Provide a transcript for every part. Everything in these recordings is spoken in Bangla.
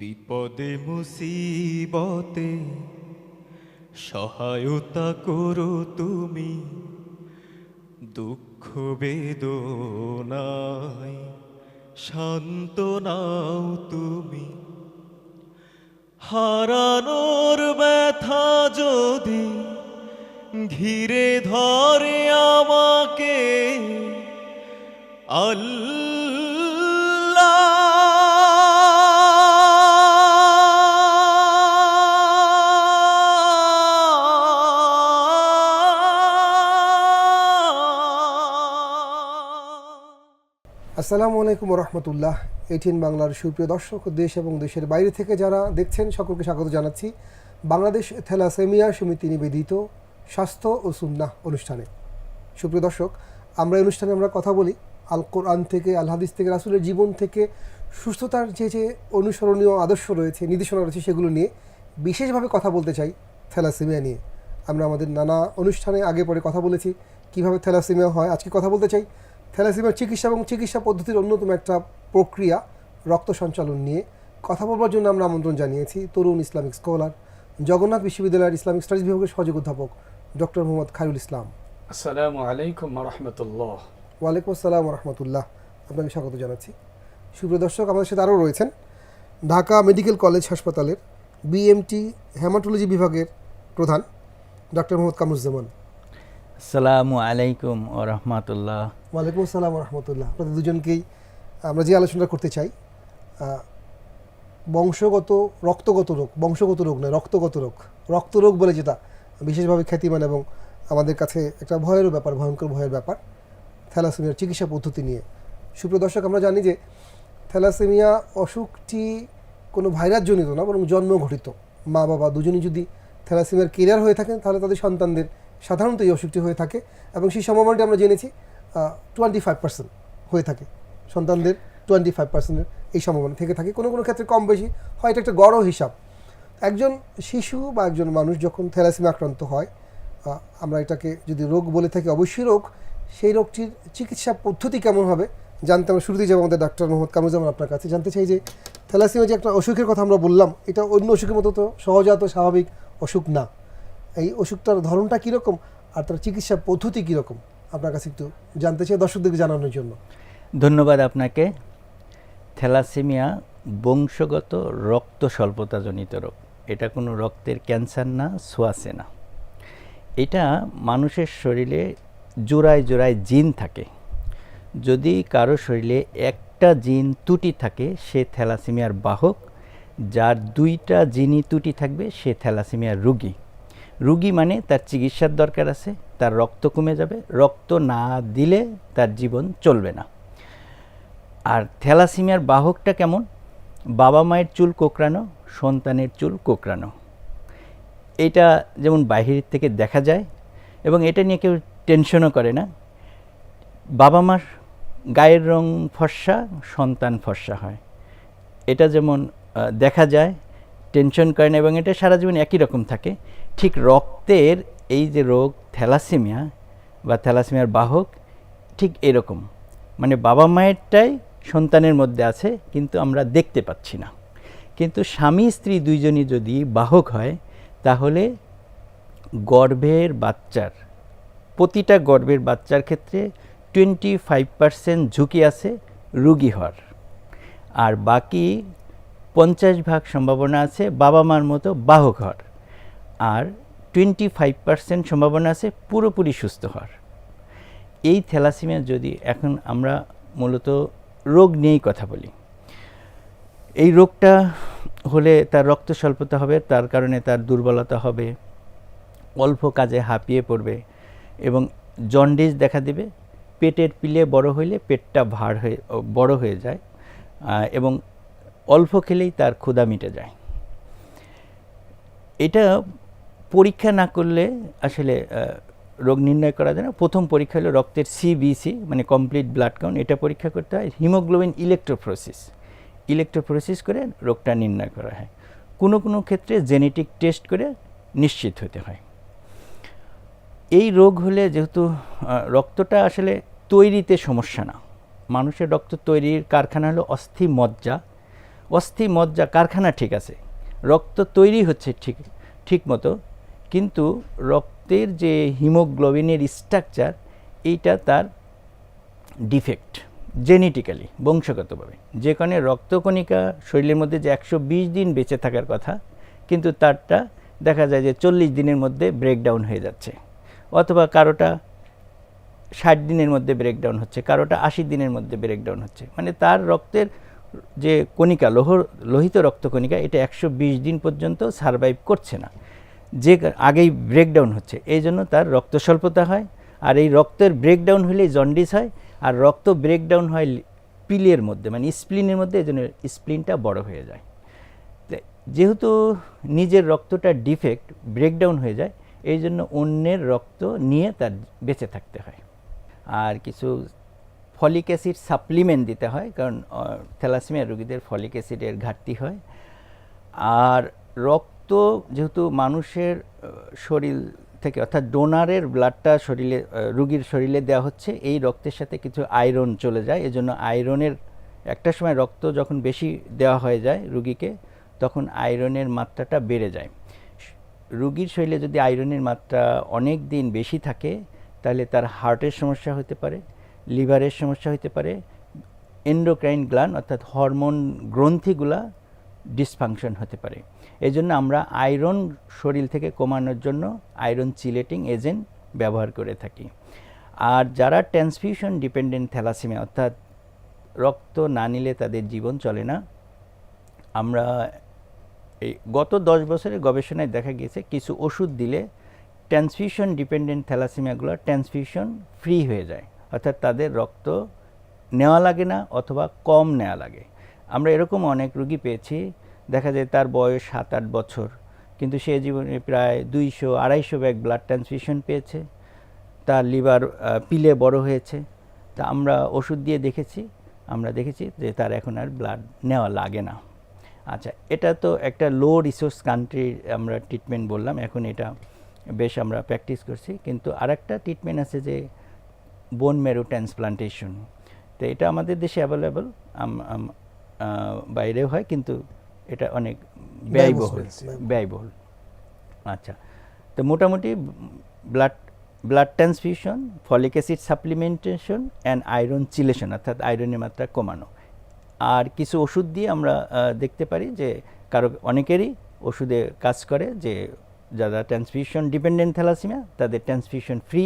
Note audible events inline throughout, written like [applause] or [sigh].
বিপদে, মুসিবতে সহায়তা করো তুমি। দুঃখ, বেদনায় শান্ত নাও তুমি। হারানোর ব্যথা যদি ঘিরে ধরে আমাকে, আল্লাহ আসসালামু আলাইকুম রহমতুল্লাহ এইটিন বাংলার সুপ্রিয় দর্শক, দেশ এবং দেশের বাইরে থেকে যারা দেখছেন, সকলকে স্বাগত জানাচ্ছি। বাংলাদেশ থ্যালাসেমিয়া সমিতি নিবেদিত স্বাস্থ্য ও সুন্নাহ অনুষ্ঠানে। সুপ্রিয় দর্শক, আমরা অনুষ্ঠানে আমরা কথা বলি আল কোরআন থেকে, আল হাদিস থেকে, রাসুলের জীবন থেকে, সুস্থতার যে যে অনুসরণীয় আদর্শ রয়েছে, নির্দেশনা রয়েছে, সেগুলো নিয়ে বিশেষভাবে কথা বলতে চাই থ্যালাসেমিয়া নিয়ে। আমরা আমাদের নানা অনুষ্ঠানে আগে পরে কথা বলেছি, কীভাবে থ্যালাসেমিয়া হয়, আজকে কথা বলতে চাই থ্যালাসেমিয়ার চিকিৎসা এবং চিকিৎসা পদ্ধতির অন্যতম একটা প্রক্রিয়া রক্ত সঞ্চালন নিয়ে কথা বলবার জন্য আমরা আমন্ত্রণ জানিয়েছি তরুণ ইসলামিক স্কলার জগন্নাথ বিশ্ববিদ্যালয়ের ইসলামিক স্টাডিজ বিভাগের সহযোগ অধ্যাপক ডক্টর মোহাম্মদ খায়রুল ইসলাম। আসসালামু আলাইকুম রহমতুল্লাহ। ওয়ালাইকুম আসসালাম রহমতুল্লাহ। আপনাকে স্বাগত জানাচ্ছি। সুপ্রিয় দর্শক আমাদের সাথে আরও রয়েছেন ঢাকা মেডিকেল কলেজ হাসপাতালের বিএমটি হেমাটোলজি বিভাগের প্রধান ডক্টর মোহাম্মদ কামরুজ্জামান। আসসালামু আলাইকুম ও রহমতুল্লাহ। ওয়ালাইকুম আসসালাম রহমতুল্লাহ। আপনাদের দুজনকেই আমরা যে আলোচনা করতে চাই বংশগত, রক্তগত রোগ, বংশগত রোগ নয়, রক্তগত রোগ। রক্ত রোগ বলে যেটা বিশেষভাবে খ্যাতিমান এবং আমাদের কাছে একটা ভয়েরও ব্যাপার, ভয়ঙ্কর ভয়ের ব্যাপার, থ্যালাসেমিয়ার চিকিৎসা পদ্ধতি নিয়ে। সুপ্রিয় দর্শক, আমরা জানি যে থ্যালাসেমিয়া অসুখটি কোনো ভাইরাস জনিত না, বরং জন্মঘটিত। মা বাবা দুজনই যদি থ্যালাসেমিয়ার কেরিয়ার হয়ে থাকেন, তাহলে তাদের সন্তানদের সাধারণত এই অসুখটি হয়ে থাকে এবং সেই সম্ভাবনাটি আমরা জেনেছি টোয়েন্টি ফাইভ পার্সেন্ট হয়ে থাকে। সন্তানদের টোয়েন্টি ফাইভ পার্সেন্টের এই সম্ভাবনা থেকে থাকে। কোনো কোনো ক্ষেত্রে কম বেশি হয়, এটা একটা গড় হিসাব। একজন শিশু বা একজন মানুষ যখন থ্যালাসিমে আক্রান্ত হয় আমরা এটাকে যদি রোগ বলে থাকি, অবশ্যই রোগ। সেই রোগটির চিকিৎসা পদ্ধতি কেমন হবে, জানতে আমরা শুরুতেই যাব আমাদের ডাক্তার মোহাম্মদ কামরুজ্জামান আপনার কাছে। জানতে চাই যে থ্যালাসেমিয়া যে একটা অসুখের কথা আমরা বললাম, এটা অন্য অসুখের মতো তো সহজাত স্বাভাবিক অসুখ না। এই অসুখটার ধরনটা কীরকম আর তার চিকিৎসা পদ্ধতি কীরকম? আপনার কাছে একটু জানতে চাই, দর্শকদেরকে জানানোর জন্য। ধন্যবাদ আপনাকে। থ্যালাসেমিয়া বংশগত রক্ত স্বল্পতাজনিত রোগ। এটা কোনো রক্তের ক্যান্সার না সোয়াসে না। এটা মানুষের শরীরে জোড়ায় জোড়ায় জিন থাকে। যদি কারও শরীরে একটা জিন ত্রুটি থাকে, সে থ্যালাসেমিয়ার বাহক। যার দুইটা জিনই ত্রুটি থাকবে, সে থ্যালাসেমিয়ার রুগী। রুগী মানে তার চিকিৎসার দরকার আছে, তার রক্ত কমে যাবে, রক্ত না দিলে তার জীবন চলবে না। আর থ্যালাসিমিয়ার বাহকটা কেমন? বাবা মায়ের চুল কোকড়ানো, সন্তানের চুল কোকড়ানো। এটা যেমন বাহিরের থেকে দেখা যায় এবং এটা নিয়ে কেউ টেনশনও করে না। বাবা মার গায়ের রং ফর্সা, সন্তান ফর্সা হয়। এটা যেমন দেখা যায় টেনশন করে না এবং এটা সারা জীবন একই রকম থাকে। ঠিক রক্তের এই যে রোগ, থ্যালাসেমিয়া বা থ্যালাসেমিয়ার বাহক, ঠিক এরকম। মানে বাবা মায়েরটাই সন্তানের মধ্যে আছে, কিন্তু আমরা দেখতে পাচ্ছি না। কিন্তু স্বামী, স্ত্রী দুইজনই যদি বাহক হয়, তাহলে গর্ভের বাচ্চার, প্রতিটা গর্ভের বাচ্চার ক্ষেত্রে টোয়েন্টি ফাইভ পার্সেন্ট ঝুঁকি আছে রুগী হওয়ার। আর বাকি পঞ্চাশ ভাগ সম্ভাবনা আছে বাবা মার মতো হওয়ার আর টোয়েন্টি ফাইভ পার্সেন্ট সম্ভাবনা আছে, পুরোপুরি সুস্থ হওয়ার এই থ্যালাসেমিয়া যদি এখন আমরা মূলত রোগ নিয়েই কথা বলি, এই রোগটা হলে তার রক্ত স্বল্পতা হবে, তার কারণে তার দুর্বলতা হবে, অল্প কাজে হাঁপিয়ে পড়বে এবং জন্ডিস দেখা দেবে, পেটের পিলে বড় হইলে পেটটা ভার হয়ে, বড় হয়ে যায় এবং অল্প খেলেই তার ক্ষুধা মিটে যায়। এটা পরীক্ষা না করলে আসলে রোগ নির্ণয় করা যায় না। প্রথম পরীক্ষা হলো রক্তের সিবিসি মানে কমপ্লিট ব্লাড কাউন্ট এটা পরীক্ষা করতে হয় হিমোগ্লোবিন ইলেকট্রোফ্রোসিস ইলেকট্রোফ্রোসিস করে রোগটা নির্ণয় করা হয়। কোনো কোনো ক্ষেত্রে জেনেটিক টেস্ট করে নিশ্চিত হতে হয়। এই রোগ হলে যেহেতু রক্তটা আসলে তৈরিতে সমস্যা না। মানুষের রক্ত তৈরির কারখানা হলো অস্থি মজ্জা অস্থি, মজ্জা, কারখানা ঠিক আছে। রক্ত তৈরি হচ্ছে ঠিক ঠিক মতো। কিন্তু রক্তের যে হিমোগ্লোবিনের স্ট্রাকচার এইটা তার ডিফেক্ট জেনেটিক্যালি বংশগতভাবে। যে কারণে রক্তকণিকা শরীরের মধ্যে যে একশো বিশ দিন বেঁচে থাকার কথা, কিন্তু তারটা দেখা যায় যে চল্লিশ দিনের মধ্যে ব্রেকডাউন হয়ে যাচ্ছে। অথবা কারোটা ষাট দিনের মধ্যে ব্রেকডাউন হচ্ছে, কারোটা আশি দিনের মধ্যে ব্রেকডাউন হচ্ছে। মানে তার রক্তের যে কণিকা, লোহ, লোহিত রক্তকণিকা এটা একশো বিশ দিন পর্যন্ত সারভাইভ করছে না। যে আগেই ব্রেকডাউন হচ্ছে, এই জন্য তার রক্ত স্বল্পতা হয়। আর এই রক্তের ব্রেকডাউন হলেই জন্ডিস হয়, আর রক্ত ব্রেকডাউন হয় পিলের মধ্যে মানে স্প্লিনের মধ্যে, এই জন্য স্প্লিনটা বড় হয়ে যায়। যেহেতু নিজের রক্তটা ডিফেক্ট ব্রেকডাউন হয়ে যায়, এই জন্য অন্যের রক্ত নিয়ে তার বেঁচে থাকতে হয়। আর কিছু ফলিক অ্যাসিড সাপ্লিমেন্ট দিতে হয়, কারণ থ্যালাসেমিয়া রোগীদের ফলিক অ্যাসিডের ঘাটতি হয়। আর রক্ত যেহেতু মানুষের শরীর থেকে, অর্থাৎ ডোনারের ব্লাডটা শরীরে রুগীর শরীরে দেওয়া হচ্ছে, এই রক্তের সাথে কিছু আয়রন চলে যায়। এজন্য আয়রনের একটা সময় রক্ত যখন বেশি দেওয়া হয়ে যায় রুগীকে, তখন আয়রনের মাত্রাটা বেড়ে যায়। রুগীর শরীরে যদি আয়রনের মাত্রা অনেক দিন বেশি থাকে, তাহলে তার হার্টের সমস্যা হতে পারে। লিভারের সমস্যা হতে পারে এন্ডোক্রাইন গ্ল্যান্ড অর্থাৎ হরমোন গ্রন্থিগুলা ডিসফাংশন হতে পারে। এই জন্য আমরা আয়রন শরীর থেকে কমানোর জন্য আয়রন চিলেটিং এজেন্ট ব্যবহার করে থাকি। আর যারা ট্রান্সফিউশন ডিপেন্ডেন্ট থ্যালাসেমিয়া অর্থাৎ রক্ত না নিলে তাদের জীবন চলে না। আমরা এই গত দশ বছরের গবেষণায় দেখা গিয়েছে, কিছু ওষুধ দিলে ট্রান্সফিউশন ডিপেন্ডেন্ট থ্যালাসেমিয়াগুলো ট্রান্সফিউশন ফ্রি হয়ে যায়। অর্থাৎ তাদের রক্ত নেওয়া লাগে না অথবা কম নেওয়া লাগে। আমরা এরকম অনেক রুগী পেয়েছি, দেখা যায় তার বয়স সাত আট বছর, কিন্তু সে জীবনে প্রায় দুইশো, আড়াইশো ব্যাগ ব্লাড ট্রান্সফিউশন পেয়েছে, তার লিভার পিলে বড় হয়েছে। তা আমরা ওষুধ দিয়ে দেখেছি, আমরা দেখেছি যে তার এখন আর ব্লাড নেওয়া লাগে না। আচ্ছা এটা তো একটা লো রিসোর্স কান্ট্রি আমরা ট্রিটমেন্ট বললাম, এখন এটা বেশ আমরা প্র্যাকটিস করছি, কিন্তু আরেকটা ট্রিটমেন্ট আছে যে বোন মেরো ট্রান্সপ্লান্টেশন তো এটা আমাদের দেশে অ্যাভেলেবল বাইরেও হয় কিন্তু এটা অনেক ব্যয়বহুল ব্যয়বহুল। আচ্ছা তো মোটামুটি blood blood transfusion folic acid supplementation and iron chelation অর্থাৎ আয়রনের মাত্রা কমানো। আর কিছু ওষুধ দিয়ে আমরা দেখতে পারি যে কারও অনেকেরই ওষুধে কাজ করে যে যারা ট্রান্সফিউশন ডিপেন্ডেন্ট থ্যালাসিমিয়া তাদের ট্রান্সফিউশন ফ্রি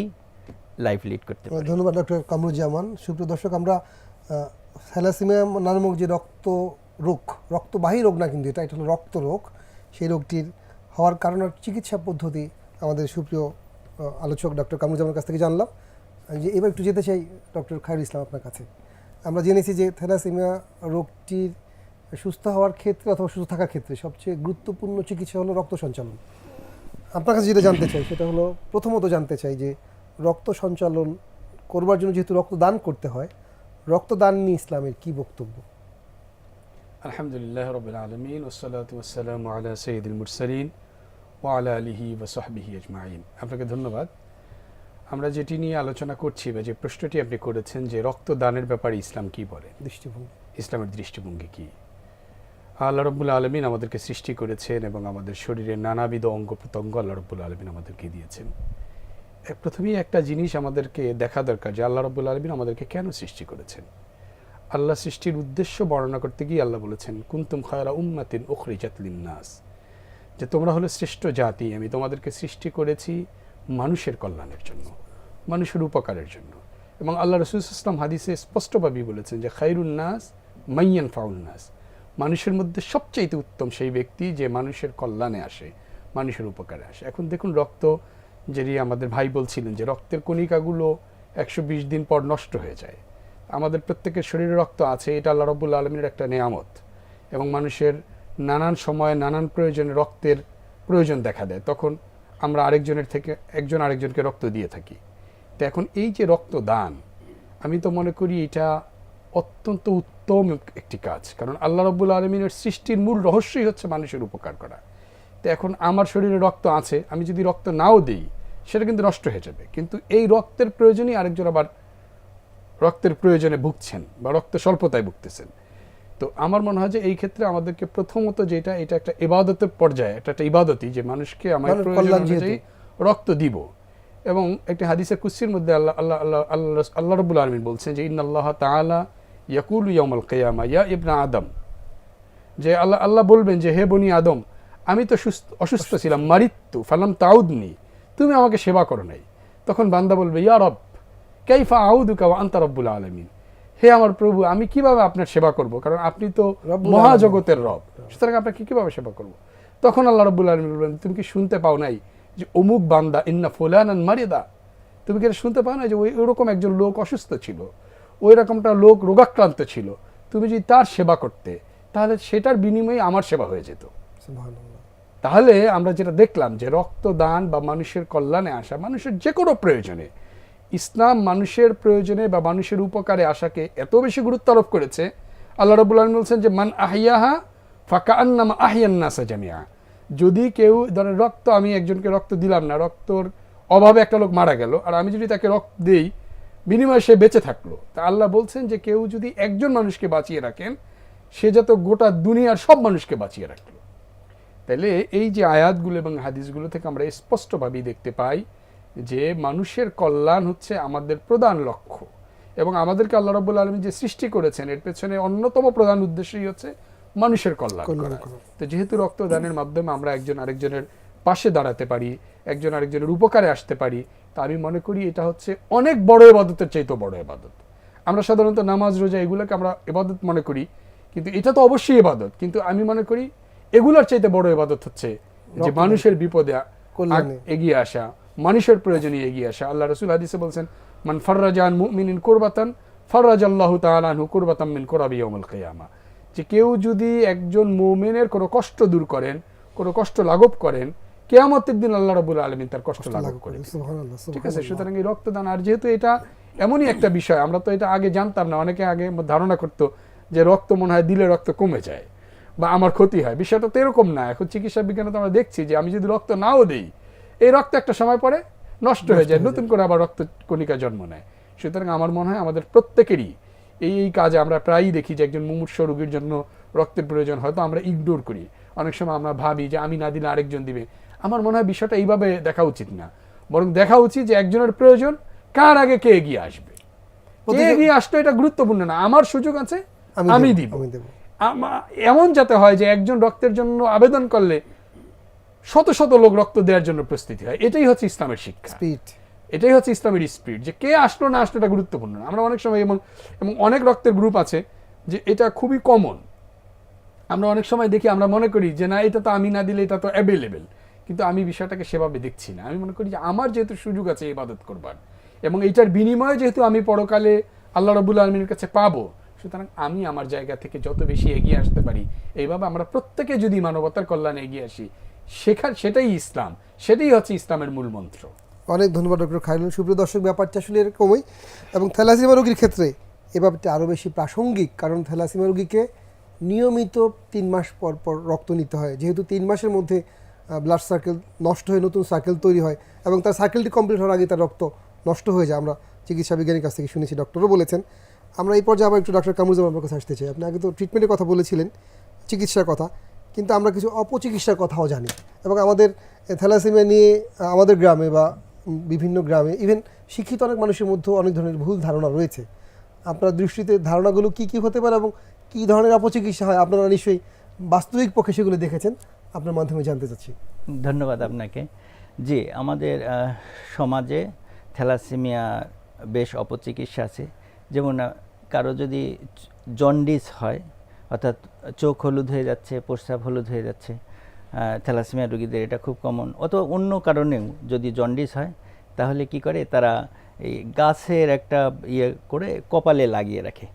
লাইফ লিড করতে পারে। ধন্যবাদ, ডক্টর কামরুজ্জামান। সুপ্রিয় দর্শক, আমরা থ্যালাসেমিয়া নামক যে রক্ত রোগ, রক্তবাহী রোগ না কিন্তু এটা এটা হলো রক্ত রোগ, সেই রোগটির হওয়ার কারণ আর চিকিৎসা পদ্ধতি আমাদের সুপ্রিয় আলোচক ডক্টর কামরুজ্জামানের কাছ থেকে জানলাম। যে এবার একটু যেতে চাই ডক্টর খায়রুল ইসলাম আপনার কাছে। আমরা জেনেছি যে থ্যালাসেমিয়া রোগটির সুস্থ হওয়ার ক্ষেত্রে অথবা সুস্থ থাকার ক্ষেত্রে সবচেয়ে গুরুত্বপূর্ণ চিকিৎসা হলো রক্ত সঞ্চালন। আপনার কাছে যেটা জানতে চাই, সেটা হলো প্রথমত জানতে চাই যে রক্ত সঞ্চালন করবার জন্য যেহেতু রক্তদান করতে হয় রক্তদান নিয়ে ইসলামের কি বক্তব্য? আলহামদুলিল্লাহ রবিল আলমিন ওসালাত ওসালাম আলা সঈদুল মুরসালিন ও আলা আলিহি ওসহবিহি আজমাইন। আপনাকে ধন্যবাদ। আমরা যেটি নিয়ে আলোচনা করছি বা যে প্রশ্নটি আপনি করেছেন যে রক্তদানের ব্যাপারে ইসলাম কি বলে দৃষ্টিভঙ্গি। ইসলামের দৃষ্টিভঙ্গি কি? আল্লাহ রব্বুল আলমিন আমাদেরকে সৃষ্টি করেছেন এবং আমাদের শরীরের নানাবিধ অঙ্গ প্রত্যঙ্গ আল্লাহ রব্বুল আলমিন আমাদেরকে দিয়েছেন। প্রথমেই একটা জিনিস আমাদেরকে দেখা দরকার যে আল্লাহ রব্বুল আলমিন আমাদেরকে কেন সৃষ্টি করেছেন? আল্লাহ সৃষ্টির উদ্দেশ্য বর্ণনা করতে গিয়ে আল্লাহ বলেছেন, কুন্তুম খায়রা উম্মাতিন উখরি জাতলিন নাস যে তোমরা হলো শ্রেষ্ঠ জাতি, আমি তোমাদেরকে সৃষ্টি করেছি মানুষের কল্যাণের জন্য, মানুষের উপকারের জন্য। এবং আল্লাহ রসুল ইসলাম হাদিসে স্পষ্টভাবেই বলেছেন যে খাইরুন নাস মাইয়ান ফাউল নাস। মানুষের মধ্যে সবচাইতে উত্তম সেই ব্যক্তি যে মানুষের কল্যাণে আসে, মানুষের উপকারে আসে। এখন দেখুন রক্ত যেটি আমাদের ভাই বলছিলেন যে রক্তের কণিকাগুলো একশো বিশ দিন পর নষ্ট হয়ে যায়। আমাদের প্রত্যেকের শরীরে রক্ত আছে, এটা আল্লাহ রব্বুল আলমীর একটা নেয়ামত। এবং মানুষের নানান সময়ে নানান প্রয়োজনে রক্তের প্রয়োজন দেখা দেয়। তখন আমরা আরেকজনের থেকে, একজন আরেকজনকে রক্ত দিয়ে থাকি। তো এখন এই যে রক্তদান, আমি তো মনে করি এটা অত্যন্ত উত্তম একটি কাজ। কারণ আল্লাহ রব্বুল আলমিনের সৃষ্টির মূল রহস্যই হচ্ছে মানুষের উপকার করা। তো এখন আমার শরীরে রক্ত আছে আমি যদি রক্ত নাও দিই সেটা কিন্তু নষ্ট হয়ে যাবে। কিন্তু এই রক্তের প্রয়োজনই আরেকজন আবার রক্তের প্রয়োজনে ভুগছেন বা রক্ত স্বল্পতায় ভুগতেছেন। তো আমার মনে হয় যে এই ক্ষেত্রে আমাদেরকে প্রথমত যেটা এটা একটা ইবাদতের পর্যায়ে এটা একটা ইবাদতই যে মানুষকে আমার প্রয়োজন অনুযায়ী রক্ত দিব। এবং একটি হাদিসের কুসির মধ্যে আল্লাহ আল্লাহ আল্লাহ আল্লাহ আল্লাহ রবুল আলমিন বলছেন যে ইন্নাল্লাহ তাআলা ইয়াকুল ইয়াউমাল কিয়ামা ইয়া ইবনা আদম। যে আল্লাহ আল্লাহ বলবেন যে হে বনি আদম আমি তো সুস্থ অসুস্থ ছিলাম মারিত্তু ফালাম তাউদনি তুমি আমাকে সেবা করো নাই। তখন বান্দা বলবে ইয়া রব কাইফা আউদুকা আনতা রব্বুল আলামিন? হে আমার প্রভু আমি কীভাবে আপনার সেবা করব? কারণ আপনি তো মহাজগতের রব। সুতরাং আপনাকে কীভাবে সেবা করব? তখন আল্লাহ রব্বুল আলমিন বলবেন তুমি কি শুনতে পাও নাই যে অমুক বান্দা ইন্না ফুলানান মারিদা? তুমি কি শুনতে পাও না যে ওই ওরকম একজন লোক অসুস্থ ছিল? ওই রকমটা লোক রোগাক্রান্ত ছিল। তুমি যদি তার সেবা করতে তাহলে সেটার বিনিময়ে আমার সেবা হয়ে যেত। সুবহানাল্লাহ। তাহলে আমরা যেটা দেখলাম যে রক্তদান বা মানুষের কল্যাণে আসা, মানুষের যে কোনো প্রয়োজনে, ইসলাম মানুষের প্রয়োজনে বা মানুষের উপকারে আসাকে এত বেশি গুরুত্ব আরোপ করেছে। আল্লাহ রবুল আলম বলছেন যে, মান আহিয়াহা ফাঁকা আন্নাম আহিয়ান্নাসা জামিয়া যদি কেউ, ধরেন রক্ত, আমি একজনকে রক্ত দিলাম না, রক্তর অভাবে একটা লোক মারা গেল, আর আমি যদি তাকে রক্ত দিই, বিনিময়ে সে বেঁচে থাকল, তা আল্লাহ বলছেন যে কেউ যদি একজন মানুষকে বাঁচিয়ে রাখেন, সে যত গোটা দুনিয়ার সব মানুষকে বাঁচিয়ে রাখল তাহলে এই যে আয়াতগুলো এবং হাদিসগুলো থেকে আমরা স্পষ্টভাবেই দেখতে পাই যে মানুষের কল্যাণ হচ্ছে আমাদের প্রধান লক্ষ্য এবং আমাদেরকে আল্লাহ রব্বুল আলমী যে সৃষ্টি করেছেন এর পেছনে অন্যতম প্রধান উদ্দেশ্যই হচ্ছে মানুষের কল্যাণ করা। তো যেহেতু রক্তদানের মাধ্যমে আমরা একজন আরেকজনের পাশে দাঁড়াতে পারি একজন আরেকজনের উপকারে আসতে পারি তা আমি মনে করি এটা হচ্ছে অনেক বড় এবাদতের চাইতেও বড় এবাদত আমরা সাধারণত নামাজ রোজা এগুলোকে আমরা এবাদত মনে করি কিন্তু এটা তো অবশ্যই এবাদত কিন্তু আমি মনে করি এগুলোর চাইতে বড় এবাদত হচ্ছে যে মানুষের বিপদে এগিয়ে আসা মানুষের প্রয়োজনে এগিয়ে আসা। আল্লাহ রসুল হাদিসে বলছেন মান ফাররাজান মুমিনিন কুরবাতান ফাররাজ আল্লাহ তাআলাহু কুরবাতাম মিন কুরাবি ইয়াউমুল কিয়ামা। যে কেউ যদি একজন মুমিনের কোনো কষ্ট দূর করেন কোনো কষ্ট লাঘব করেন কিয়ামতের দিন আল্লাহ রাব্বুল আলামিন তার কষ্ট লাঘব লাঘব করে করে। সুবহানাল্লাহ, ঠিক আছে। সুতরাং এই রক্তদান আর যেহেতু এটা এমনই একটা বিষয় আমরা তো এটা আগে জানতাম না অনেকে আগে ধারণা করতো যে রক্ত মনে হয় দিলে রক্ত কমে যায়। বা আমার ক্ষতি হয়। বিষয়টা তো এরকম না। এখন চিকিৎসা বিজ্ঞানে তো আমরা দেখছি যে আমি যদি রক্ত নাও দেই এই রক্ত একটা সময় পরে নষ্ট হয়ে যায় নতুন করে আবার রক্ত কণিকা জন্ম নেয়। সুতরাং আমার মনে হয় আমাদের প্রত্যেকেরই এই এই কাজে আমরা প্রায়ই দেখি যে একজন মুমূর্ষ রোগীর জন্য রক্তের প্রয়োজন হয়তো আমরা ইগনোর করি। অনেক সময় আমরা ভাবি যে আমি না দিলে আরেকজন দিবে। আমার মনে হয় বিষয়টা এইভাবে দেখা উচিত না। বরং দেখা উচিত যে একজনের প্রয়োজন কার আগে কে এগিয়ে আসবে? কে এগিয়ে আসতো এটা গুরুত্বপূর্ণ না। আমার সুযোগ আছে আমি দিব। এমন যাতে হয় যে একজন রক্তের জন্য আবেদন করলে শত শত লোক রক্ত দেওয়ার জন্য প্রস্তুতি হয়। এটাই হচ্ছে ইসলামের শিক্ষা। স্পিড। এটাই হচ্ছে ইসলামের স্পিড। যে কে আসলো না আসলো এটা গুরুত্বপূর্ণ আমরা অনেক সময় এবং এবং অনেক রক্তের গ্রুপ আছে যে এটা খুবই কমন। আমরা অনেক সময় দেখি আমরা মনে করি যে না এটা তো আমি না দিলে এটা তো অ্যাভেলেবেল কিন্তু আমি বিষয়টাকে সেভাবে দেখছি না। আমি মনে করি যে আমার যেহেতু সুযোগ আছে ইবাদত করবার এবং এইটার বিনিময়ে যেহেতু আমি পরকালে আল্লাহ রবুল্লা আলমীর কাছে পাবো সুতরাং আমি আমার জায়গা থেকে যত বেশি এগিয়ে আসতে পারি, এইভাবে আমরা প্রত্যেকে যদি মানবতার কল্যাণে এগিয়ে আসি শেখার সেটাই ইসলাম, সেটাই হচ্ছে ইসলামের মূল মন্ত্র। অনেক ধন্যবাদ, ডক্টর খায়রুল সুপ্রিয় দর্শক, ব্যাপারটা আসলে এরকমই। এবং থ্যালাসিমা রোগীর ক্ষেত্রে এ ব্যাপারটা আরও বেশি প্রাসঙ্গিক, কারণ থ্যালাসিমা রোগীকে নিয়মিত তিন মাস পর পর রক্ত নিতে হয়। যেহেতু তিন মাসের মধ্যে ব্লাড সার্কেল নষ্ট হয়ে নতুন সার্কেল তৈরি হয় এবং তার সার্কেলটি কমপ্লিট হওয়ার আগে তার রক্ত নষ্ট হয়ে যায়। আমরা চিকিৎসা বিজ্ঞানীর কাছ থেকে শুনেছি, ডক্টরও বলেছেন। আমরা এই পর্যায়ে আবার একটু ডক্টর কামরুজ্জামান কাছে আসতে চাই। আপনি আগে তো ট্রিটমেন্টের কথা বলেছিলেন, চিকিৎসার কথা, কিন্তু আমরা কিছু অপচিকিৎসার কথাও জানি। এবং আমাদের থ্যালাসেমিয়া নিয়ে, আমাদের গ্রামে বা বিভিন্ন গ্রামে ইভেন শিক্ষিত অনেক মানুষের মধ্যেও অনেক ধরনের ভুল ধারণা রয়েছে। আপনার দৃষ্টিতে ধারণাগুলো কি কি হতে পারে এবং কি ধরনের অপচিকিৎসা হয়, আপনারা নিশ্চয়ই বাস্তবিক পক্ষে সেগুলো দেখেছেন। আপনার মাধ্যমে জানতে চাচ্ছি। ধন্যবাদ আপনাকে। জি, আমাদের সমাজে থ্যালাসেমিয়া বেশ অপচিকিৎসা আছে। যেমন কারও যদি জন্ডিস হয় অর্থাৎ চোখ হলুদ হয়ে যাচ্ছে প্রস্রাব হলুদ হয়ে যাচ্ছে থ্যালাসেমিয়া রোগীদের এটা খুব কমন অথবা অন্য কারণেও যদি জন্ডিস হয় তাহলে কি করে? তারা এই গাছের একটা ইয়ে করে কপালে লাগিয়ে রাখে।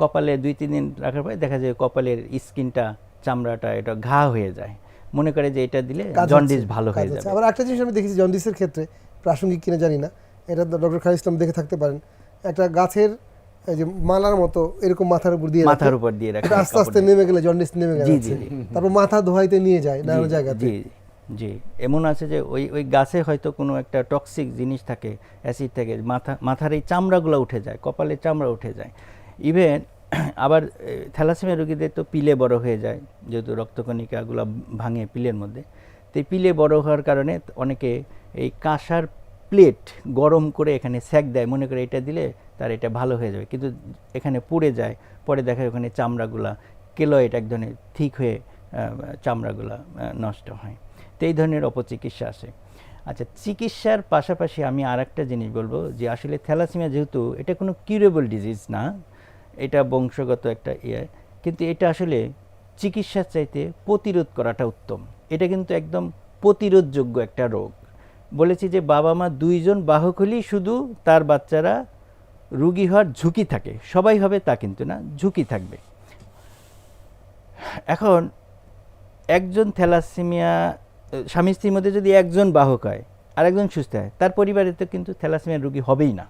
কপালে দুই তিন দিন রাখার পরে দেখা যায় কপালের স্কিনটা চামড়াটা এটা ঘা হয়ে যায়। মনে করে যে এটা দিলে জন্ডিস ভালো হয়ে। যাবে। আবার একটা জিনিস আমি দেখেছি জন্ডিসের ক্ষেত্রে প্রাসঙ্গিক কিনা জানি না এটা ডক্টর খালিদ ইসলাম দেখে থাকতে পারেন। একটা গাছের এই যে মালার মতো এরকম মাথার উপর দিয়ে মাথার উপর দিয়ে রাখে আস্তে আস্তে নেমে গেলে জন্ডিস নেমে গেলে। তারপর মাথা ধোয়াইতে নিয়ে যায় নানা জায়গাতে। জি জি। এমন আছে যে ওই ওই গাছে হয়তো কোনো একটা টক্সিক জিনিস থাকে অ্যাসিড থাকে মাথা মাথার এই চামড়াগুলো উঠে যায় কপালের চামড়া উঠে যায়। ইভেন [clears throat] আবার থ্যালাসেমিয়া রোগীদের তো পিলে বড় হয়ে যায় যেহেতু রক্তকণিকাগুলো ভাঙে পিলের মধ্যে। তো পিলে বড় হওয়ার কারণে অনেকে এই কাঁসার প্লেট গরম করে এখানে স্যাক দেয়, মনে করে এটা দিলে তার এটা ভালো হয়ে যাবে। কিন্তু এখানে পুড়ে যায়, পরে দেখা যায় ওখানে চামড়াগুলা, কেলয়েড এক ধরনের ঠিক হয়ে চামড়াগুলা নষ্ট হয়। তো এই ধরনের অপচিকিৎসা আসে। আচ্ছা চিকিৎসার পাশাপাশি আমি আর একটা জিনিস বলব যে আসলে থ্যালাসেমিয়া যেহেতু এটা কোনো কিউরেবল ডিজিজ না, এটা বংশগত একটা ইয়ে কিন্তু এটা আসলে চিকিৎসার চাইতে প্রতিরোধ করাটা উত্তম। এটা কিন্তু একদম প্রতিরোধযোগ্য একটা রোগ। বলেছি যে বাবা মা দুইজন বাহক হলেই শুধু তার বাচ্চারা রুগী হওয়ার ঝুঁকি থাকে। সবাই হবে তা কিন্তু না ঝুঁকি থাকবে। এখন একজন থ্যালাসেমিয়া স্বামী স্ত্রীর মধ্যে যদি একজন বাহক হয় আর একজন সুস্থ হয় তার পরিবারে তো কিন্তু থ্যালাসেমিয়া রুগী হবেই না।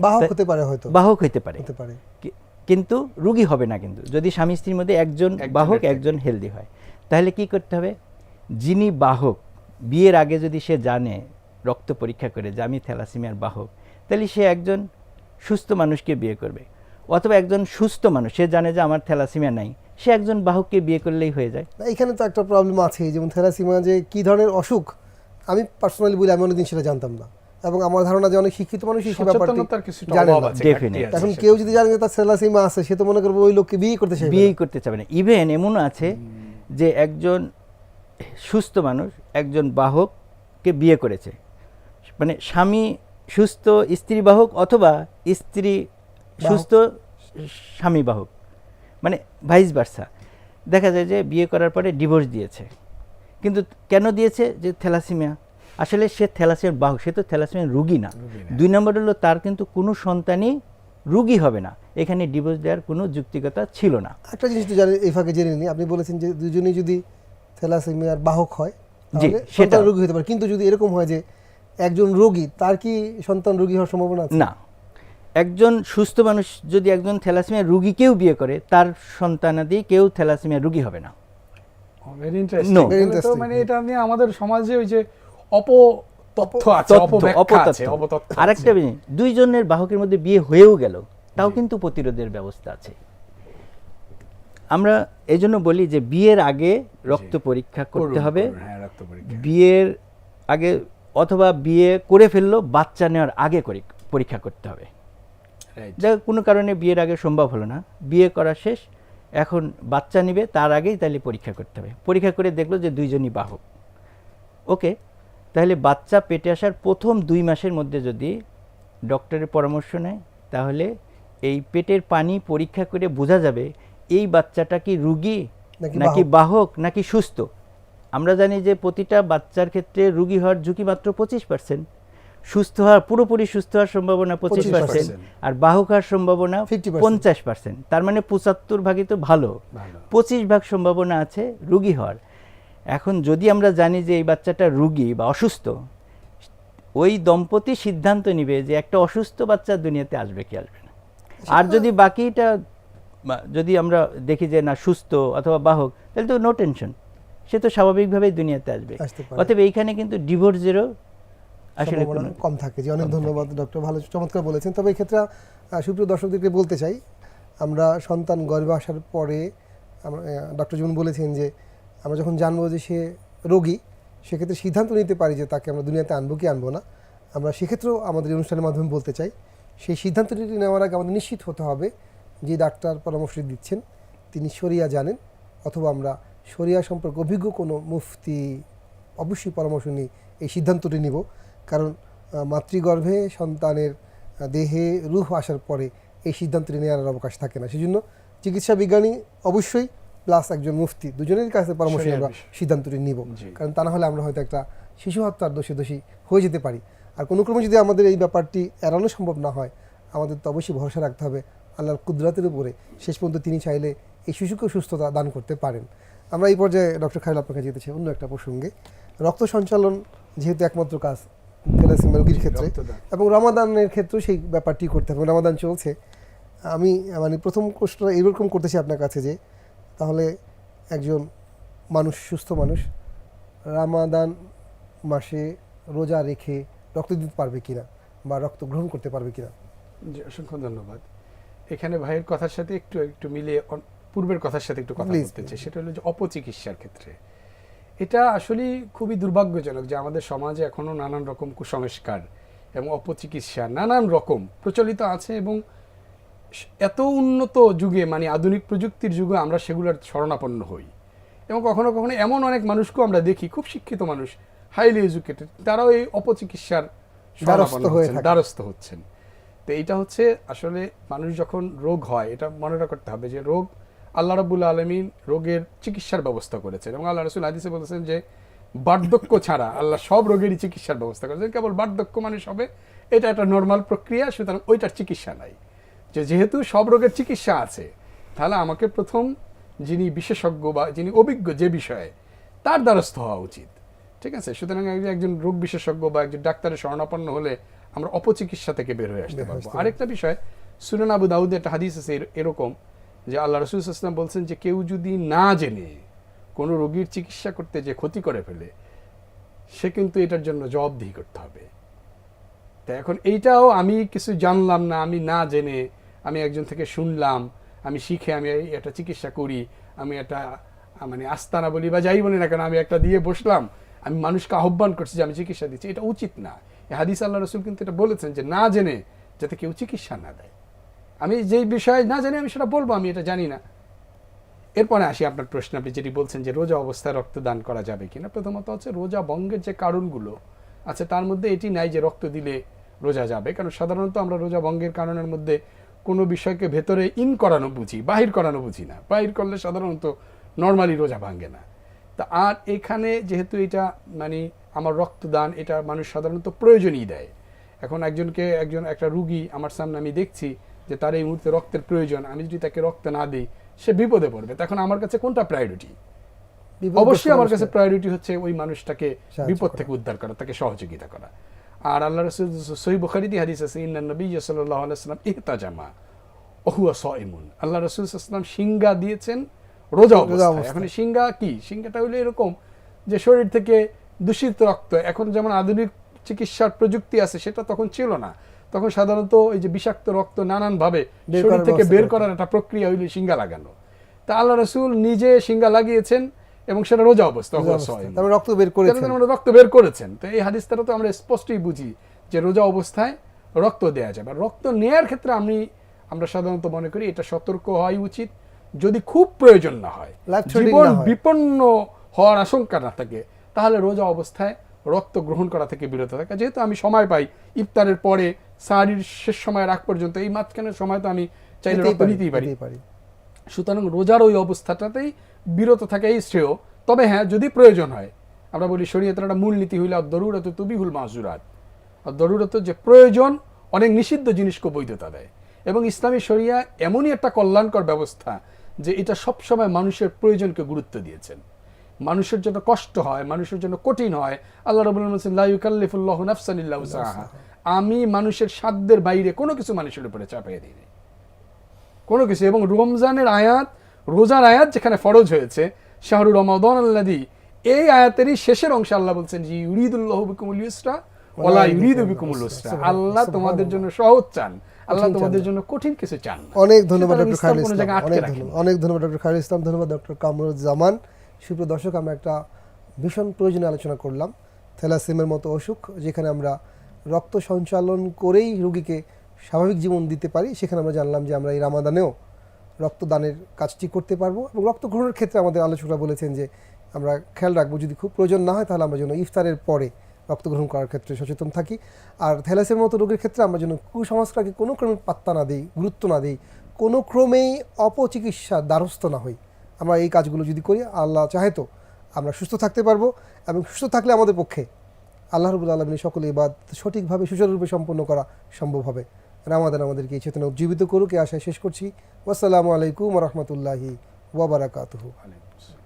বাহক হতে পারে হয়তো। বাহক হইতে পারে। হতে পারে। কিন্তু রুগী হবে না কিন্তু। যদি স্বামী স্ত্রীর মধ্যে একজন বাহক একজন হেলদি হয় তাহলে কি করতে হবে? যিনি বাহক বিয়ের আগে যদি সে জানে রক্ত পরীক্ষা করে যে আমি থ্যালাসেমিয়ার বাহক তাহলে সে একজন সুস্থ মানুষকে বিয়ে করবে। অথবা একজন সুস্থ মানুষ সে জানে যে আমার থ্যালাসেমিয়া নাই সে একজন বাহককে বিয়ে করলেই হয়ে যায়। না, এখানে তো একটা প্রবলেম আছে যেমন থ্যালাসিমিয়া যে কি ধরনের অসুখ আমি পার্সোনালি বলি আমি অনেকদিন সেটা জানতাম না। এবং আমার ধারণা যে অনেক শিক্ষিত মানুষ ব্যাপারটি জানে না। এখন কেউ যদি জানে যে তার থ্যালাসিমিয়া আছে সে তো মনে করব ওই লোককে বিয়ে করতে চাইবে বিয়েই করতে চাবে না। ইভেন এমনও আছে যে একজন সুস্থ মানুষ একজন বাহককে বিয়ে করেছে। মানে স্বামী সুস্থ স্ত্রী বাহক অথবা স্ত্রী সুস্থ স্বামী বাহক। মানে ভাইস বার্সা দেখা যায় যে বিয়ে করার পরে ডিভোর্স দিয়েছে। কিন্তু কেন দিয়েছে? যে থ্যালাসিমিয়া। আসলে সে থ্যালাসিমিয়ার বাহক সে তো থ্যালাসিমিয়ার রুগী না। দুই নম্বর হলো তার কিন্তু কোনো সন্তানই রুগী হবে না। এখানে ডিভোর্স দেওয়ার কোনো যুক্তিকতা ছিল না। একটা জিনিস তো জানি এই ফাঁকে জেনে নিই। আপনি বলেছেন যে দুজনেই যদি থ্যালাসেমিয়ার বাহক হয় জি, সেটা- রোগী হতে পারে। কিন্তু যদি এরকম হয় যে একজন রোগী তার কি সন্তান রোগী হওয়ার সম্ভাবনা আছে? না। একজন সুস্থ মানুষ যদি একজন থ্যালাসেমিয়া রুগীকেও বিয়ে করে তার সন্তানাদি কেউ থ্যালাসেমিয়া রুগী হবে না। Very interesting interesting. মানে এটা নিয়ে আমাদের সমাজে ওই যে অপ তথ্য আছে। অপতথ্য আরেকটা দুইজনের বাহকের মধ্যে বিয়ে হয়েও গেল তাও কিন্তু প্রতিরোধের ব্যবস্থা আছে। আমরা এই জন্য বলি যে বিয়ের আগে রক্ত পরীক্ষা করতে হবে। হ্যাঁ বিয়ের আগে অথবা বিয়ে করে ফেলল বাচ্চা নেওয়ার আগে করি- পরীক্ষা করতে হবে। যা কোনো কারণে বিয়ের আগে সম্ভব হলো না। বিয়ে করা শেষ এখন বাচ্চা নিবে তার আগেই তাহলে পরীক্ষা করতে হবে। পরীক্ষা করে দেখল যে দুইজনই বাহক। ওকে তাহলে বাচ্চা পেটে আসার প্রথম দুই মাসের মধ্যে যদি ডক্টরের পরামর্শ নেয় তাহলে এই পেটের পানি পরীক্ষা করে বোঝা যাবে এই বাচ্চাটা কি রুগী? নাকি বাহক? নাকি সুস্থ? আমরা জানি যে প্রতিটা বাচ্চার ক্ষেত্রে রুগী হওয়ার ঝুঁকি মাত্র পঁচিশ পার্সেন্ট সুস্থ হওয়ার পুরোপুরি সুস্থ হওয়ার সম্ভাবনা পঁচিশ পার্সেন্ট আর বাহক হওয়ার সম্ভাবনা পঞ্চাশ পার্সেন্ট তার মানে পঁচাত্তর ভাগই তো ভালো। পঁচিশ ভাগ সম্ভাবনা আছে রুগী হওয়ার। এখন যদি আমরা জানি যে এই বাচ্চাটা রুগী বা অসুস্থ ওই দম্পতি সিদ্ধান্ত নিবে যে একটা অসুস্থ বাচ্চা দুনিয়াতে আসবে কি আসবে না। আর যদি বাকিটা যদি আমরা দেখি যে না সুস্থ অথবা বাহক তাহলে তো নো টেনশন সে তো স্বাভাবিকভাবেই দুনিয়াতে আসবে। অতএব এইখানে কিন্তু ডিভোর্সেরও আসলে কম থাকে যে অনেক ধন্যবাদ ডক্টর ভালো চমৎকার বলেছেন। তবে এই ক্ষেত্রে সুপ্রিয় দর্শকদেরকে বলতে চাই আমরা সন্তান গর্ভে আসার পরে ডক্টর যেমন বলেছেন যে আমরা যখন জানব যে সে রোগী সেক্ষেত্রে সিদ্ধান্ত নিতে পারি যে তাকে আমরা দুনিয়াতে আনব কি আনব না। আমরা সেক্ষেত্রেও আমাদের অনুষ্ঠানের মাধ্যমে বলতে চাই সেই সিদ্ধান্তটি নেওয়ার আগে আমাদের নিশ্চিত হতে হবে যে ডাক্তার পরামর্শ দিচ্ছেন তিনি শরিয়া জানেন অথবা আমরা শরিয়া সম্পর্কে অভিজ্ঞ কোনো মুফতি অবশ্যই পরামর্শ নিয়ে এই সিদ্ধান্তটি নিব। কারণ মাতৃগর্ভে সন্তানের দেহে রূহ আসার পরে এই সিদ্ধান্তটি নেওয়ার অবকাশ থাকে না। সেজন্য চিকিৎসা বিজ্ঞানী অবশ্যই প্লাস একজন মুফতি দুজনের কাছে পরামর্শ আমরা সিদ্ধান্তটি নিব। কারণ তা না হলে আমরা হয়তো একটা শিশু হত্যার দোষী দোষী হয়ে যেতে পারি। আর কোনো ক্রমে যদি আমাদের এই ব্যাপারটি এড়ানো সম্ভব না হয় আমাদের তো অবশ্যই ভরসা রাখতে হবে। আল্লাহর কুদরাতের উপরে শেষ পর্যন্ত তিনি চাইলে এই শিশুকেও সুস্থতা দান করতে পারেন। আমরা এই পর্যায়ে ডক্টর খাইল আপনার কাছে যেতে চাই অন্য একটা প্রসঙ্গে। রক্ত সঞ্চালন যেহেতু একমাত্র কাজ থ্যালাসেমিয়া রোগীর ক্ষেত্রে এবং রমাদানের ক্ষেত্রেও সেই ব্যাপারটি করতে হবে রমাদান চলছে। আমি মানে প্রথম প্রশ্নটা এরকম করতেছি আপনার কাছে যে তাহলে একজন মানুষ সুস্থ মানুষ রামাদান মাসে রোজা রেখে রক্ত দিতে পারবে কিনা বা রক্ত গ্রহণ করতে পারবে কিনা? জি অসংখ্য ধন্যবাদ। এখানে ভাইয়ের কথার সাথে একটু একটু মিলিয়ে পূর্বের কথার সাথে একটু কথা বলতে চাই। সেটা হলো যে অপচিকিৎসার ক্ষেত্রে। এটা আসলে খুবই দুর্ভাগ্যজনক যে আমাদের সমাজে এখনও নানান রকম কুসংস্কার এবং অপচিকিৎসা নানান রকম প্রচলিত আছে এবং এত উন্নত যুগে মানে আধুনিক প্রযুক্তির যুগে আমরা সেগুলোর শরণাপন্ন হই। এবং কখনো কখনো এমন অনেক মানুষকেও আমরা দেখি খুব শিক্ষিত মানুষ হাইলি এডুকেটেড তারাও এই অপচিকিৎসার দ্বারস্থ হচ্ছেন। তো এইটা হচ্ছে আসলে মানুষ যখন রোগ হয়, এটা মনে রাখতে হবে যে রোগ আল্লাহ রাবুল আলমিন রোগের চিকিৎসার ব্যবস্থা করেছেন এবং আল্লাহ রসুল হাদিসে বলেছেন যে বার্ধক্য ছাড়া আল্লাহ সব রোগেরই চিকিৎসার ব্যবস্থা করেছেন। কেবল বার্ধক্য মানুষ হবে, এটা একটা নর্মাল প্রক্রিয়া, সুতরাং ওইটার চিকিৎসা নাই। যে যেহেতু সব রোগের চিকিৎসা আছে, তাহলে আমাকে প্রথম যিনি বিশেষজ্ঞ বা যিনি অভিজ্ঞ যে বিষয়ে, তার দ্বারস্থ হওয়া উচিত। ঠিক আছে? সুতরাং একজন রোগ বিশেষজ্ঞ বা একজন ডাক্তারের শরণাপন্ন হলে আমরা অপচিকিৎসা থেকে বের হয়ে আসতে পারব। আরেকটা বিষয় সুনান আবু দাউদ একটা হাদিস আছে এরকম যে আল্লাহ রসুল ইসলাম বলছেন যে কেউ যদি না জেনে কোনো রোগীর চিকিৎসা করতে যে ক্ষতি করে ফেলে সে কিন্তু এটার জন্য জবাবদিহি করতে হবে। তা এখন এইটাও আমি কিছু জানলাম না আমি না জেনে আমি একজন থেকে শুনলাম আমি শিখে আমি একটা চিকিৎসা করি আমি একটা মানে আস্তানা বলি বা যাই বলি না কেন আমি একটা দিয়ে বসলাম আমি মানুষকে আহ্বান করছি যে আমি চিকিৎসা দিচ্ছি এটা উচিত না। হাদিস আল্লাহ রসুল কিন্তু এটা বলেছেন যে না জেনে যাতে কেউ চিকিৎসা না দেয়। আমি যেই বিষয়ে না জানি আমি সেটা বলব, আমি এটা জানি না। এরপরে আসি আপনার প্রশ্ন, আপনি যেটি বলছেন যে রোজা অবস্থায় রক্তদান করা যাবে কিনা, প্রথমত হচ্ছে রোজা ভঙ্গের যে কারণগুলো আছে তার মধ্যে এটি নাই যে রক্ত দিলে রোজা যাবে, কারণ সাধারণত আমরা রোজা ভঙ্গের কারণের মধ্যে কোনো বিষয়কে ভেতরে ইন করানো বুঝি, বাহির করানো বুঝি না। বাহির করলে সাধারণত নর্মালি রোজা ভাঙ্গে না। তা আর এখানে যেহেতু এটা মানে আমার রক্তদান এটা মানুষ সাধারণত প্রয়োজনই দেয়। এখন একজনকে একজন একটা রুগী আমার সামনে আমি দেখছি যে তার এই মুহূর্তে রক্তের প্রয়োজন আমি যদি তাকে রক্ত না দিই সে বিপদে পড়বে। তখন আমার কাছে কোনটা প্রায়োরিটি অবশ্যই আমার কাছে প্রায়োরিটি হচ্ছে ওই মানুষটাকে বিপদ থেকে উদ্ধার করা তাকে সহযোগিতা করা। আর আল্লাহ রসুল সহি বুখারিদি হাদিস আছে ইন্না নবী সাল্লাল্লাহু আলাইহি সাল্লাম ইহতাজামা ওহুয়া সাইমুন। আল্লাহ রসুল সাল্লাম সিংহা দিয়েছেন রোজা অবস্থায়। এখন সিংহা কি? সিংহাটা হলো এরকম যে শরীর থেকে দূষিত রক্ত। এখন যেমন আধুনিক চিকিৎসার প্রযুক্তি আছে সেটা তখন ছিল না। তখন সাধারণত এই যে বিষাক্ত রক্ত নানান ভাবে বের শরীর থেকে বের করার একটা প্রক্রিয়া হইল সিংহা লাগানো। তা আল্লাহ রসুল নিজে সিংহা লাগিয়েছেন এবং সেটা রোজা অবস্থা রক্ত বের করেছেন। রক্ত বের করেছেন। তো এই হাদিস তো আমরা স্পষ্টই বুঝি যে রোজা অবস্থায় রক্ত দেওয়া যাবে আর রক্ত নেয়ার ক্ষেত্রে আমি আমরা সাধারণত মনে করি এটা সতর্ক হওয়াই উচিত। যদি খুব প্রয়োজন না হয় জীবন না হয়। বিপন্ন হওয়ার আশঙ্কা না থাকে তাহলে রোজা অবস্থায় রক্ত গ্রহণ করা থেকে বিরত থাকা। যেহেতু আমি সময় পাই ইফতারের পরে সারির শেষ সময়ের আগ পর্যন্ত এই মাঝখানের সময় তো আমি চাইলে রক্ত নিতেই পারি। সুতরাং রোজার ওই অবস্থাটাতেই বিরত থাকাই শ্রেয়। তবে হ্যাঁ যদি প্রয়োজন হয় আমরা বলি শরীয়তের একটা মূলনীতি হইলে দরুরত তুবিহুল মাসুরাত আর দরুরত যে প্রয়োজন অনেক নিষিদ্ধ জিনিসকে বৈধতা দেয়। এবং ইসলামী শরিয়া এমনই একটা কল্যাণকর ব্যবস্থা যে এটা সবসময় মানুষের প্রয়োজনকে গুরুত্ব দিয়েছেন। মানুষের জন্য কষ্ট হয় মানুষের জন্য কঠিন হয়। আল্লাহ রবুল বলছেন লা ইউকাল্লিফুল্লাহু নাফসান ইল্লা উসাহা আমি মানুষের সাধ্যের বাইরে কোনো কিছু মানুষের উপরে চাপিয়ে দিই কোনো কিছু। এবং রমজানের আয়াত রোজার আয়াত যেখানে ফরজ হয়েছে শাহরুর রমাদন আল্লাদি এই আয়াতেরই শেষের অংশে আল্লাহ বলছেন যে ইউরিদুল্লাহ বিকুমুল ইউসরা ওলা ইউরিদু বিকুমুল উসরা। আল্লাহ তোমাদের জন্য সহজ চান। আল্লাহ তোমাদের জন্য কঠিন কিছু চান অনেক ধন্যবাদ ডক্টর খায়রুল ইসলাম অনেক ধন্যবাদ অনেক ধন্যবাদ ডক্টর খায়রুল ইসলাম। ধন্যবাদ ডক্টর কামরুজ্জামান। সুপ্রিয় দর্শক, আমরা একটা ভীষণ প্রয়োজনীয় আলোচনা করলাম থ্যালাসেমের মতো অসুখ, যেখানে আমরা রক্ত সঞ্চালন করেই রোগীকে স্বাভাবিক জীবন দিতে পারি, সেখানে আমরা জানলাম যে আমরা এই রামাদানেও রক্তদানের কাজটি করতে পারব এবং রক্ত গ্রহণের ক্ষেত্রে আমাদের আলোচকরা বলেছেন যে আমরা খেয়াল রাখব, যদি খুব প্রয়োজন না হয় তাহলে আমরা যেন ইফতারের পরে রক্ত গ্রহণ করার ক্ষেত্রে সচেতন থাকি। আর থ্যালাসের মতো রোগের ক্ষেত্রে আমরা যেন কুসংস্কারকে কোনো ক্রমে পাত্তা না দিই, গুরুত্ব না দিই, কোনো ক্রমেই অপচিকিৎসার দ্বারস্থ না হই। আমরা এই কাজগুলো যদি করি, আল্লাহ চাহে তো আমরা সুস্থ থাকতে পারব এবং সুস্থ থাকলে আমাদের পক্ষে আল্লাহ রবুল আলমিনী সকলে বাদ সঠিকভাবে, সুচারুরূপে সম্পন্ন করা সম্ভব হবে। রামাদান আমাদেরকে এই চেতনা উজ্জীবিত করুক এ আশায় শেষ করছি। আসসালামু আলাইকুম রহমতুল্লাহি ওবরাকাতহ আলাইকুম